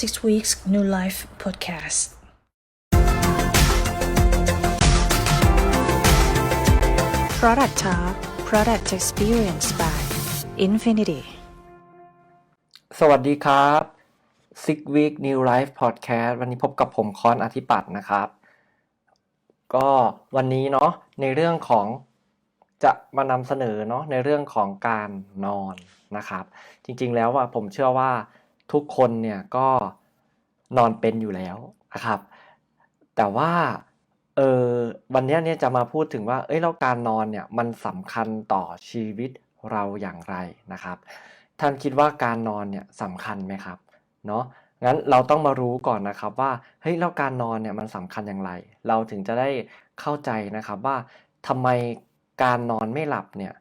Six Weeks New Life Podcast. Product Talk Product Experience by Infinity สวัสดีครับ Six Week New Life Podcast วันนี้พบกับผมคอนอธิปัตย์นะครับ ก็วันนี้เนาะในเรื่องของจะมานำเสนอเนาะในเรื่องของการนอนนะครับ จริงๆแล้วว่าผมเชื่อว่า ทุกคนเนี่ยก็นอนเป็นอยู่แล้วนะครับ แต่ว่าเออวันนี้เนี่ยจะมาพูดถึงว่า เอ้ยแล้วการนอนเนี่ยมันสำคัญต่อชีวิตเราอย่างไรนะครับ ท่านคิดว่าการนอนเนี่ยสำคัญไหมครับเนาะงั้นเราต้องมารู้ก่อนนะครับว่าเฮ้ยแล้วการนอนเนี่ยมันสำคัญอย่างไร เราถึงจะได้เข้าใจนะครับว่าทำไมการนอนไม่หลับเนี่ย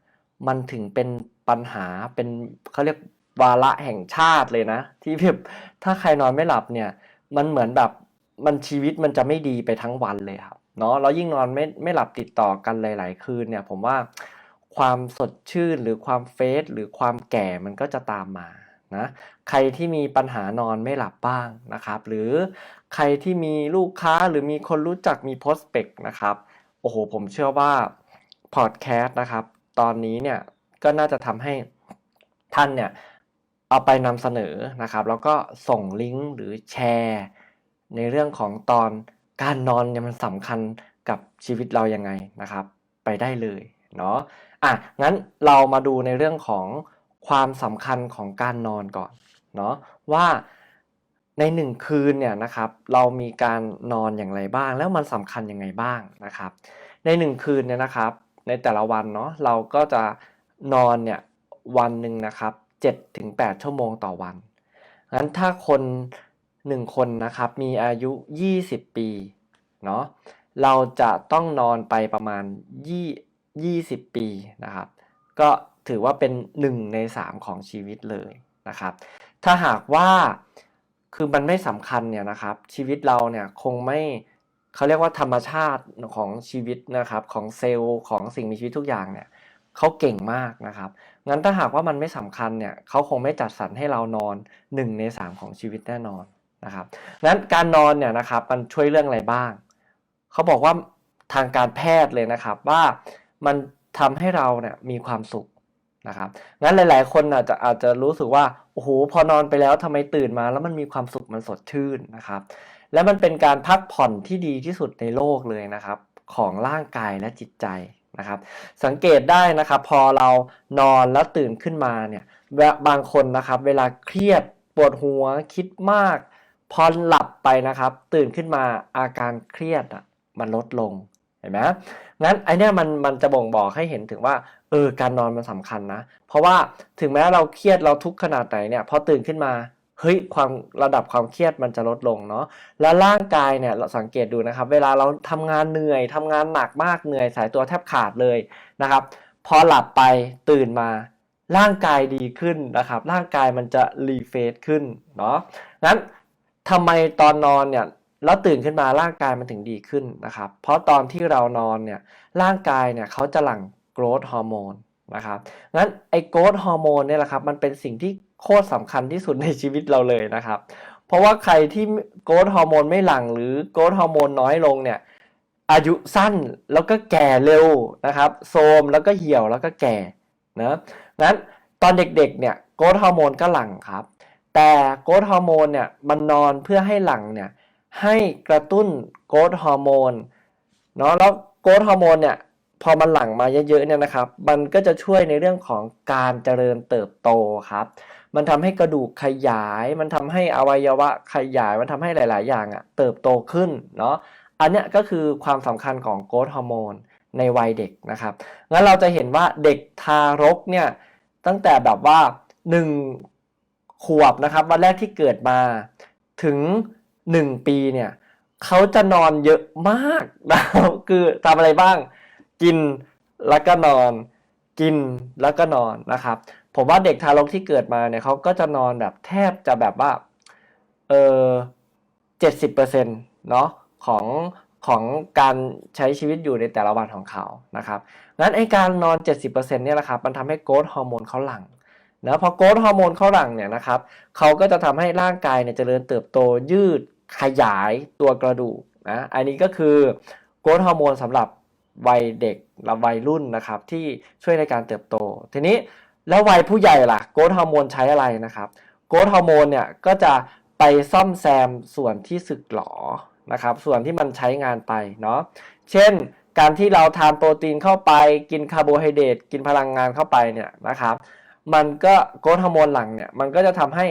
มันถึงเป็นปัญหาเป็นเขาเรียก วาระแห่งชาติเลยนะ ที่แบบถ้าใครนอนไม่หลับเนี่ย มันเหมือนแบบมันชีวิตมันจะไม่ดีไปทั้งวันเลยครับเนาะแล้วยิ่งนอนไม่ไม่หลับติดต่อกันหลาย ๆ คืนเนี่ยผมว่าความสดชื่นหรือความเฟสหรือความแก่มันก็จะตามมานะใครที่มีปัญหานอนไม่หลับบ้างนะครับ หรือใครที่มีลูกค้าหรือมีคนรู้จักมีโพสเปกนะครับโอ้โหผมเชื่อว่าพอดแคสต์นะครับ ตอนนี้เนี่ยก็น่าจะทำให้ท่านเนี่ย เอาไปนำเสนอนะครับ แล้วก็ส่งลิงก์หรือแชร์ ในเรื่องของตอนการนอนเนี่ยมันสำคัญกับชีวิตเรายังไงนะครับ ไปได้เลยเนาะอะงั้นเรามาดูในเรื่องของความสำคัญของการนอนก่อนเนาะว่าในหนึ่งคืนเนี่ยนะครับ เรามีการนอนอย่างไรบ้าง แล้วมันสำคัญยังไงบ้างนะครับ ในหนึ่งคืนเนี่ยนะครับ ในแต่ละวันเนาะเราก็จะนอนเนี่ยวันหนึ่งนะครับ 7ถึง8ชั่วโมงต่อวัน งั้นถ้าคนหนึ่งคนนะครับมีอายุ 20 ปีเนาะเราจะต้องนอนไปประมาณ 20 ปีนะครับ ก็ถือว่าเป็น 1 ใน 3 ของชีวิตเลยนะครับ ถ้าหากว่าคือมันไม่สำคัญเนี่ยนะครับ ชีวิตเราเนี่ยคงไม่เขาเรียกว่าธรรมชาติของชีวิตนะครับ ของเซลล์ของสิ่งมีชีวิตทุกอย่างเนี่ย เขาเก่งมากนะครับ งั้นถ้าหากว่ามันไม่สำคัญเนี่ยเขาคงไม่จัดสรรให้เรานอน 1 ใน 3 ของชีวิตแน่นอนนะครับงั้นการนอนเนี่ยนะครับมันช่วยเรื่องอะไรบ้าง เขาบอกว่าทางการแพทย์เลยนะครับว่ามันทำให้เราเนี่ยมีความสุขนะครับ งั้นหลายๆ คนอาจจะอาจจะรู้สึกว่าโอ้โหพอนอนไปแล้วทำไมตื่นมา แล้วมันมีความสุขมันสดชื่นนะครับ และมันเป็นการพักผ่อนที่ดีที่สุดในโลกเลยนะครับ ของร่างกายและจิตใจ นะครับสังเกตได้นะครับพอเรานอนแล้วตื่นขึ้นมาเนี่ยบางคนนะครับเวลาเครียดปวดหัวคิดมาก พอหลับไปนะครับ ตื่นขึ้นมาอาการเครียดอะมันลดลงเห็นไหมงั้นไอเนี้ยมันมันจะบ่งบอกให้เห็นถึงว่าเออการนอนมันสำคัญนะ เพราะว่าถึงแม้เราเครียดเราทุกข์ขนาดไหนเนี่ยพอตื่นขึ้นมา เฮ้ยความระดับความเครียดมันจะลดลงเนาะแล้วร่างกายเนี่ยเราสังเกตดูนะครับ เวลาเราทำงานเหนื่อยทำงานหนักมากเหนื่อยสายตัวแทบขาดเลยนะครับ พอหลับไปตื่นมาร่างกายดีขึ้นนะครับ ร่างกายมันจะรีเฟซขึ้นเนาะงั้นทำไมตอนนอนเนี่ยแล้วตื่นขึ้นมาร่างกายมันถึงดีขึ้นนะครับ เพราะตอนที่เรานอนเนี่ยร่างกายเนี่ยเขาจะหลั่งโกรทฮอร์โมนนะครับงั้นไอโกรทฮอร์โมนเนี่ยแหละครับมันเป็นสิ่งที่ โคตรสำคัญที่สุดในชีวิตเราเลยนะครับ เพราะว่าใครที่โกรทฮอร์โมนไม่หลั่งหรือโกรทฮอร์โมนน้อยลงเนี่ยอายุสั้นแล้วก็แก่เร็วนะครับโทมแล้วก็เหี่ยวแล้วก็แก่นะงั้นตอนเด็กๆเนี่ยโกรทฮอร์โมนก็หลั่งครับ แต่โกรทฮอร์โมนเนี่ยมันนอนเพื่อให้หลั่งเนี่ยให้กระตุ้นโกรทฮอร์โมนเนาะแล้วโกรทฮอร์โมนเนี่ย พอมันหลั่งมาเยอะๆเนี่ยนะครับ มันก็จะช่วยในเรื่องของการเจริญเติบโตครับ มันทำให้กระดูกขยาย มันทำให้อวัยวะขยาย มันทำให้หลายๆ อย่างอะ่ะเติบโตขึ้นเนาะ อันเนี้ยก็คือความสำคัญของโกรทฮอร์โมนในวัยเด็กนะครับ งั้นเราจะเห็นว่าเด็กทารกเนี่ยตั้งแต่แบบว่า 1 ขวบนะครับวันแรกที่เกิดมาถึง 1 ปีเนี่ยเขาจะนอนเยอะมากนะครับคือทำอะไรบ้าง กินแล้วก็นอน กินแล้วก็นอนนะครับ ผมว่าเด็กทารกที่เกิดมาเนี่ยเขาก็จะนอนแบบแทบจะแบบว่าเออเจ็ดสิบเปอร์เซ็นต์เนาะของของการใช้ชีวิตอยู่ในแต่ละวันของเขานะครับ งั้นไอการนอน 70%เนี่ยแหละครับ มันทำให้โกรทฮอร์โมนเขาหลั่งนะพอโกรทฮอร์โมนเขาหลั่งเนี่ยนะครับ เขาก็จะทำให้ร่างกายเนี่ยเจริญเติบโตยืดขยายตัวกระดูกนะ อันนี้ก็คือโกรทฮอร์โมนสำหรับ วัยเด็กและวัยรุ่นนะครับที่ช่วยในการเติบโต ทีนี้แล้ววัยผู้ใหญ่ล่ะโกรทฮอร์โมนใช้อะไรนะครับโกรทฮอร์โมนเนี่ยก็จะไปซ่อมแซมส่วนที่สึกหรอนะครับส่วนที่มันใช้งานไปเนาะเช่นการที่เราทานโปรตีนเข้าไปกินคาร์โบไฮเดรตกินพลังงานเข้าไปเนี่ยนะครับมันก็โกรทฮอร์โมนหลังเนี่ยมันก็จะทำให้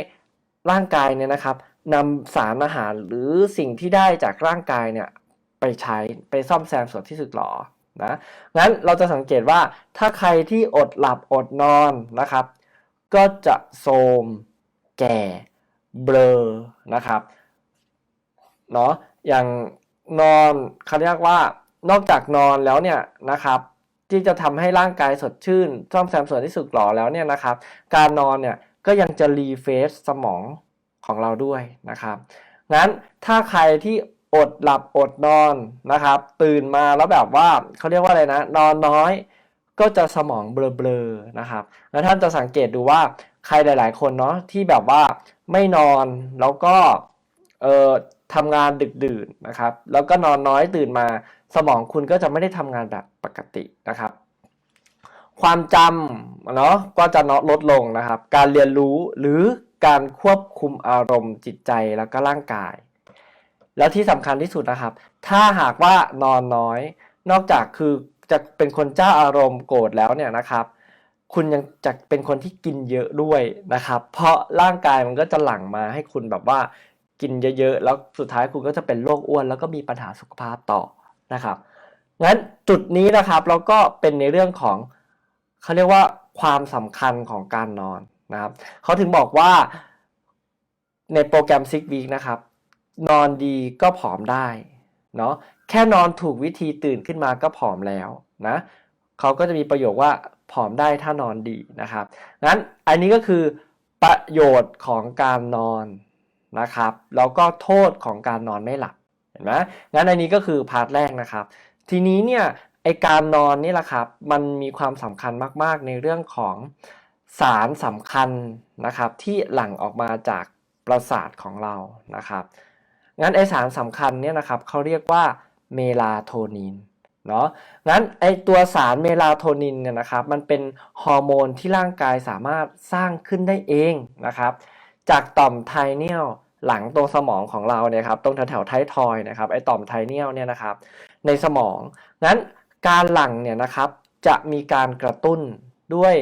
ร่างกายเนี่ยนะครับนำสารอาหารหรือสิ่งที่ได้จากร่างกายเนี่ยไปใช้ไปซ่อมแซมส่วนที่สึกหรอ นะงั้นเราจะสังเกตว่าถ้าใครที่อดหลับอดนอนนะครับ ก็จะโทรมแก่เบลอนะครับเนาะอย่างนอนเขาเรียกว่านอกจากนอนแล้วเนี่ยนะครับที่จะทำให้ร่างกายสดชื่นซ่อมแซมส่วนที่สึกหรอแล้วเนี่ยนะครับ การนอนเนี่ยก็ยังจะรีเฟซสมองของเราด้วยนะครับงั้นถ้าใครที่ อดหลับอดนอนนะครับ ตื่นมาแล้วแบบว่าเขาเรียกว่าอะไรนะ นอนน้อย ก็จะสมองเบลอๆนะครับ แล้วท่านจะสังเกตดูว่าใครหลาย ๆ คนเนาะที่แบบว่าไม่นอนแล้วก็เอ่อทำงานดึกดื่นนะครับ แล้วก็นอนน้อยตื่นมา สมองคุณก็จะไม่ได้ทำงานแบบปกตินะครับ ความจำเนาะก็จะลดลงนะครับ การเรียนรู้หรือการควบคุมอารมณ์จิตใจแล้วก็ร่างกาย แล้วที่สำคัญที่สุดนะครับ ถ้าหากว่านอนน้อย นอกจากคือจะเป็นคนเจ้าอารมณ์โกรธแล้วเนี่ยนะครับ คุณยังจะเป็นคนที่กินเยอะด้วยนะครับ เพราะร่างกายมันก็จะหลั่งมาให้คุณแบบว่ากินเยอะๆ แล้วสุดท้ายคุณก็จะเป็นโรคอ้วน แล้วก็มีปัญหาสุขภาพต่อนะครับ งั้นจุดนี้นะครับเราก็เป็นในเรื่องของเขาเรียกว่าความสำคัญของการนอนนะครับเขาถึงบอกว่าในโปรแกรม Six Week นะครับ นอนดีก็ผอมได้เนาะแค่นอนถูกวิธีตื่นขึ้นมาก็ผอมแล้วนะเขาก็จะมีประโยคว่าผอมได้ถ้านอนดีนะครับงั้นอันนี้ก็คือประโยชน์ของการนอนนะครับแล้วก็โทษของการนอนไม่หลับเห็นไหมงั้นอันนี้ก็คือพาร์ทแรกนะครับ ทีนี้เนี่ยไอการนอนนี่แหละครับมันมีความสำคัญมากๆ ในเรื่องของสารสำคัญนะครับที่หลั่งออกมาจากประสาทของเรานะครับ งั้นไอสารสำคัญเนี่ยนะครับเขาเรียกว่าเมลาโทนินเนาะงั้นไอตัวสารเมลาโทนินเนี่ยนะครับมันเป็นฮอร์โมนที่ร่างกายสามารถสร้างขึ้นได้เองนะครับจากต่อมไทเนียลหลังตรงสมองของเราเนี่ยครับตรงแถวๆท้ายทอยนะครับไอต่อมไทเนียลเนี่ยนะครับในสมองงั้นการหลั่งเนี่ยนะครับจะมีการกระตุ้นด้วย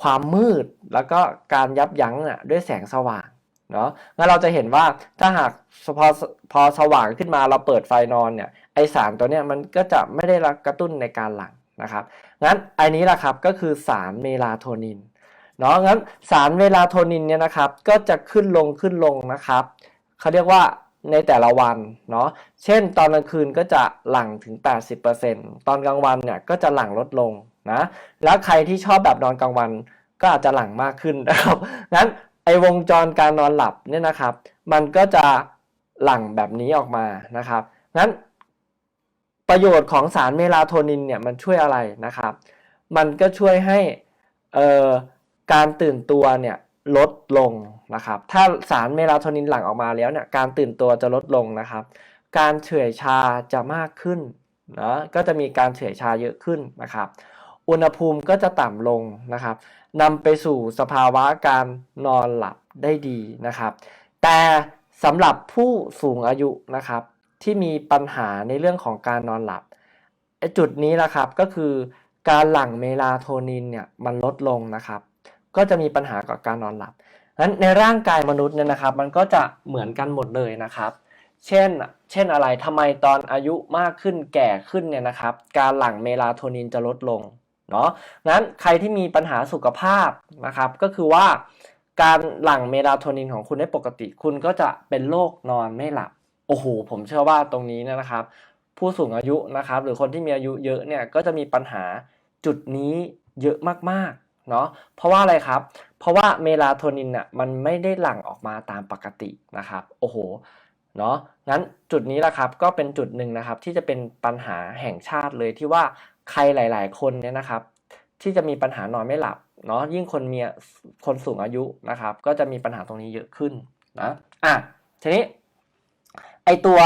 ความมืดแล้วก็การยับยั้งอะด้วยแสงสว่าง เนาะงั้นเราจะเห็นว่าถ้าหากพอพอสว่างขึ้นมาเราเปิดไฟนอนเนี่ยไอสารตัวเนี้ยมันก็จะไม่ได้รับกระตุ้นในการหลั่งนะครับงั้นอันนี้แหละครับก็คือสารเมลาโทนินเนาะงั้นสารเมลาโทนินเนี่ยนะครับก็จะขึ้นลงขึ้นลงนะครับเขาเรียกว่าในแต่ละวันเนาะเช่นตอนกลางคืนก็จะหลั่งถึง 80%ตอนกลางวันเนี่ยก็จะหลั่งลดลงนะแล้วใครที่ชอบแบบนอนกลางวันก็อาจจะหลั่งมากขึ้นนะครับงั้น ไอวงจรการนอนหลับเนี่ยนะครับ มันก็จะหลั่งแบบนี้ออกมานะครับงั้นประโยชน์ของสารเมลาโทนินเนี่ยมันช่วยอะไรนะครับ มันก็ช่วยให้การตื่นตัวเนี่ยลดลงนะครับ ถ้าสารเมลาโทนินหลั่งออกมาแล้วเนี่ยการตื่นตัวจะลดลงนะครับ การเฉื่อยชาจะมากขึ้นนะก็จะมีการเฉื่อยชาเยอะขึ้นนะครับ อุณหภูมิก็จะต่ำลงนะครับนำไปสู่สภาวะการนอนหลับได้ดีนะครับ แต่สำหรับผู้สูงอายุนะครับ ที่มีปัญหาในเรื่องของการนอนหลับ จุดนี้แหละครับก็คือการหลั่งเมลาโทนินเนี่ยมันลดลงนะครับ ก็จะมีปัญหากับการนอนหลับนั้นในร่างกายมนุษย์เนี่ยนะครับ มันก็จะเหมือนกันหมดเลยนะครับ เช่น เช่นอะไรทำไมตอนอายุมากขึ้นแก่ขึ้นเนี่ยนะครับ การหลั่งเมลาโทนินจะลดลง เนาะงั้นใครที่มีปัญหาสุขภาพนะครับ ก็คือว่าการหลั่งเมลาโทนินของคุณได้ปกติ คุณก็จะเป็นโรคนอนไม่หลับ โอ้โห ผมเชื่อว่าตรงนี้นะครับ ผู้สูงอายุนะครับ หรือคนที่มีอายุเยอะเนี่ยก็จะมีปัญหาจุดนี้เยอะมากๆเนาะเพราะว่าอะไรครับ เพราะว่าเมลาโทนินน่ะมันไม่ได้หลั่งออกมาตามปกตินะครับ โอ้โห เนาะงั้นจุดนี้แหละครับก็เป็นจุดหนึ่งนะครับที่จะเป็นปัญหาแห่งชาติเลยที่ว่าใครหลาย ๆ คนเนี่ยนะครับ ที่จะมีปัญหานอนไม่หลับเนาะยิ่งคนมีคนสูงอายุนะครับ ก็จะมีปัญหาตรงนี้เยอะขึ้นนะอะทีนี้ไอตัว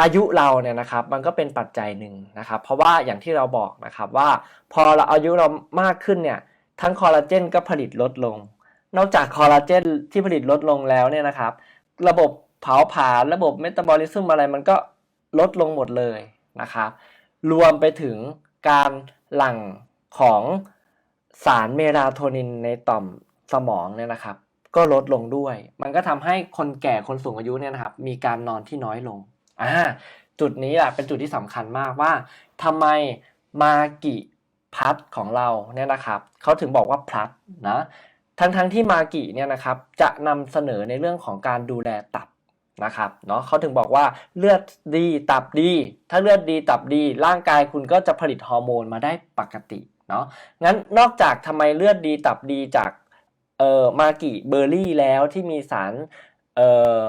อายุเราเนี่ยนะครับ มันก็เป็นปัจจัยหนึ่งนะครับ เพราะว่าอย่างที่เราบอกนะครับว่าพอเราอายุเรามากขึ้นเนี่ยทั้งคอลลาเจนก็ผลิตลดลง นอกจากคอลลาเจนที่ผลิตลดลงแล้วเนี่ยนะครับ ระบบ เผาผลาญระบบเมตาบอลิซึมอะไรมันก็ลดลงหมดเลยนะครับรวมไปถึงการหลั่งของสารเมลาโทนินในต่อมสมองเนี่ยนะครับ ก็ลดลงด้วย มันก็ทำให้คนแก่คนสูงอายุเนี่ยนะครับ มีการนอนที่น้อยลงอ่าจุดนี้แหละเป็นจุดที่สำคัญมากว่าทำไมมากิพัทของเราเนี่ยนะครับเขาถึงบอกว่าพลัดนะทั้งทั้งๆที่มากิเนี่ยนะครับจะนำเสนอในเรื่องของการดูแลตับ นะครับเนาะเขาถึงบอกว่าเลือดดีตับดี ถ้าเลือดดีตับดี ร่างกายคุณก็จะผลิตฮอร์โมนมาได้ปกติเนาะงั้นนอกจากทำไมเลือดดีตับดีจากเอ่อมากิเบอร์รี่แล้วที่มีสารเอ่อ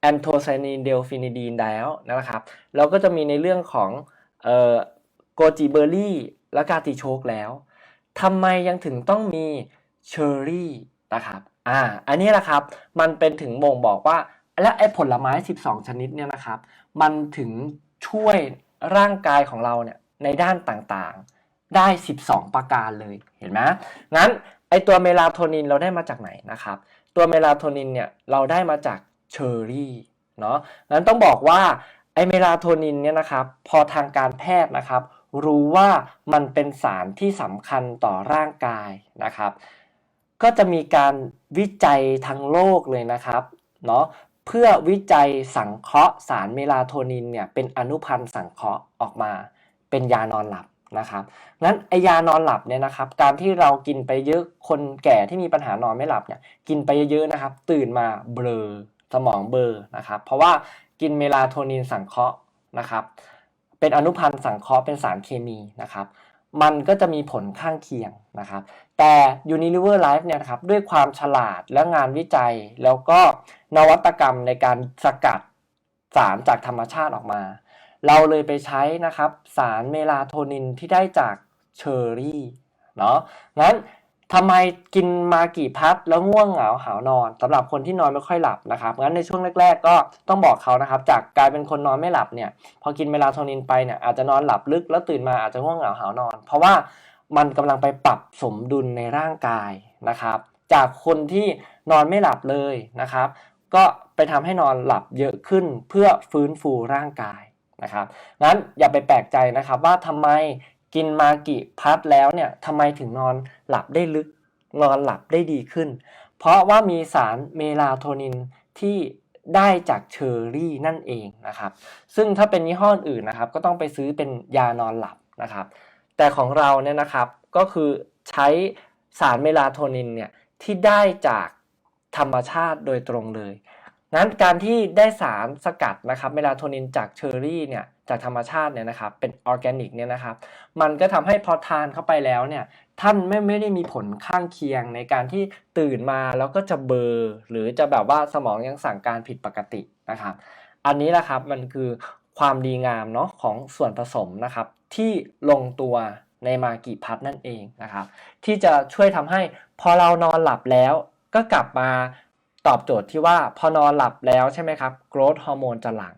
แอนโทไซนีนเดลฟินิดีนแล้วนะครับแล้วก็จะมีในเรื่องของเอ่อโกจิเบอร์รี่และกาติโชกแล้วทำไมยังถึงต้องมีเชอร์รี่นะครับอ่าอันนี้แหละครับมันเป็นถึงบ่งบอกว่า และไอ้ผลไม้ 12 ชนิดเนี่ยนะครับ มันถึงช่วยร่างกายของเราเนี่ยในด้านต่างๆ ได้ 12 ประการเลย เห็นไหมงั้นไอตัวเมลาโทนินเราได้มาจากไหนนะครับ ตัวเมลาโทนินเนี่ยเราได้มาจากเชอร์รี่เนาะ งั้นต้องบอกว่าไอเมลาโทนินเนี่ยนะครับพอทางการแพทย์นะครับ รู้ว่ามันเป็นสารที่สำคัญต่อร่างกายนะครับ ก็จะมีการวิจัยทั้งโลกเลยนะครับเนาะ เพื่อวิจัยสังเคราะห์สารเมลาโทนินเนี่ยเป็นอนุพันธ์สังเคราะห์ออกมา เป็นยานอนหลับนะครับงั้นไอยานอนหลับเนี่ยนะครับ การที่เรากินไปเยอะคนแก่ที่มีปัญหานอนไม่หลับเนี่ยกินไปเยอะๆนะครับ ตื่นมาเบลอสมองเบลอนะครับ เพราะว่ากินเมลาโทนินสังเคราะห์นะครับ เป็นอนุพันธ์สังเคราะห์เป็นสารเคมีนะครับ มันก็จะมีผลข้างเคียงนะครับ แต่ Unilever Life เนี่ยนะครับด้วยความฉลาดและงานวิจัย แล้วก็นวัตกรรมในการสกัดสารจากธรรมชาติออกมา เราเลยไปใช้นะครับ สารเมลาโทนินที่ได้จากเชอร์รี่เนาะงั้น ทำไมกินมากี่พัดแล้วง่วงเหงาหาวนอนสำหรับคนที่นอนไม่ค่อยหลับนะครับงั้นในช่วงแรก ๆ ก็ต้องบอกเขานะครับ จากกลายเป็นคนนอนไม่หลับเนี่ยพอกินเมลาโทนินไปเนี่ยอาจจะนอนหลับลึกแล้วตื่นมาอาจจะง่วงเหงาหาวนอน เพราะว่ามันกำลังไปปรับสมดุลในร่างกายนะครับ จากคนที่นอนไม่หลับเลยนะครับ ก็ไปทำให้นอนหลับเยอะขึ้นเพื่อฟื้นฟูร่างกายนะครับงั้นอย่าไปแปลกใจนะครับว่าทำไม กินมากี่พัดแล้วเนี่ยทำไมถึงนอนหลับได้ลึกนอนหลับได้ดีขึ้น เพราะว่ามีสารเมลาโทนินที่ได้จากเชอร์รี่นั่นเองนะครับ ซึ่งถ้าเป็นยี่ห้ออื่นนะครับ ก็ต้องไปซื้อเป็นยานอนหลับนะครับ แต่ของเราเนี่ยนะครับก็คือใช้สารเมลาโทนินเนี่ยที่ได้จากธรรมชาติโดยตรงเลย นั้นการที่ได้สารสกัดนะครับเมลาโทนินจากเชอร์รี่เนี่ยจากธรรมชาติเนี่ยนะครับเป็นออร์แกนิกเนี่ยนะครับมันก็ทำให้พอทานเข้าไปแล้วเนี่ยท่านไม่ไม่ได้มีผลข้างเคียงในการที่ตื่นมาแล้วก็จะเบอร์หรือจะแบบว่าสมองยังสั่งการผิดปกตินะครับอันนี้แหละครับมันคือความดีงามเนาะของส่วนผสมนะครับที่ลงตัวในมากิพัทนั่นเองนะครับที่จะช่วยทำให้พอเรานอนหลับแล้วก็กลับมา ตอบโจทย์ที่ว่าพอนอนหลับแล้วใช่ไหมครับโกรทฮอร์โมนจะหลั่ง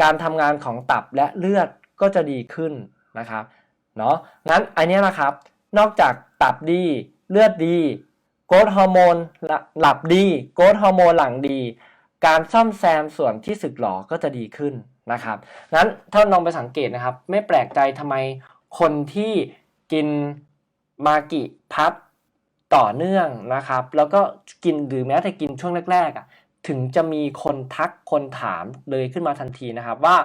การทำงานของตับและเลือดก็จะดีขึ้นนะครับเนาะงั้นอันนี้นะครับ นอกจากตับดีเลือดดีโกรทฮอร์โมนหลับดีโกรทฮอร์โมนหลังดี การซ่อมแซมส่วนที่สึกหรอก็จะดีขึ้นนะครับงั้นถ้าลองไปสังเกตนะครับ ไม่แปลกใจทำไมคนที่กินมากิพัด ต่อเนื่องนะครับ แล้วก็กินหรือแม้แต่กินช่วงแรกๆอะถึงจะมีคนทักคนถามเลยขึ้นมาทันทีนะครับว่า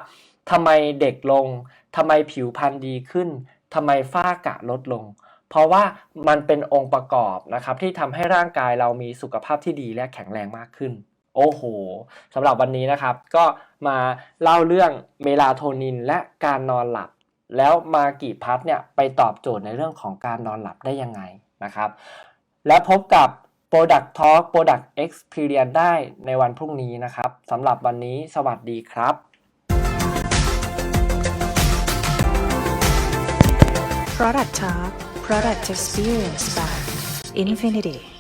ทำไมเด็กลงทำไมผิวพรรณดีขึ้นทำไมฝ้ากระลดลง เพราะว่ามันเป็นองค์ประกอบนะครับที่ทำให้ร่างกายเรามีสุขภาพที่ดีและแข็งแรงมากขึ้น โอ้โหสำหรับวันนี้นะครับ ก็มาเล่าเรื่องเมลาโทนินและการนอนหลับ แล้วมากี่พัทเนี่ยไปตอบโจทย์ในเรื่องของการนอนหลับได้ยังไงนะครับ และพบกับ Product Talk Product Experience ได้ในวันพรุ่งนี้นะครับสำหรับวันนี้สวัสดีครับ Product Talk Product Experience by Infinity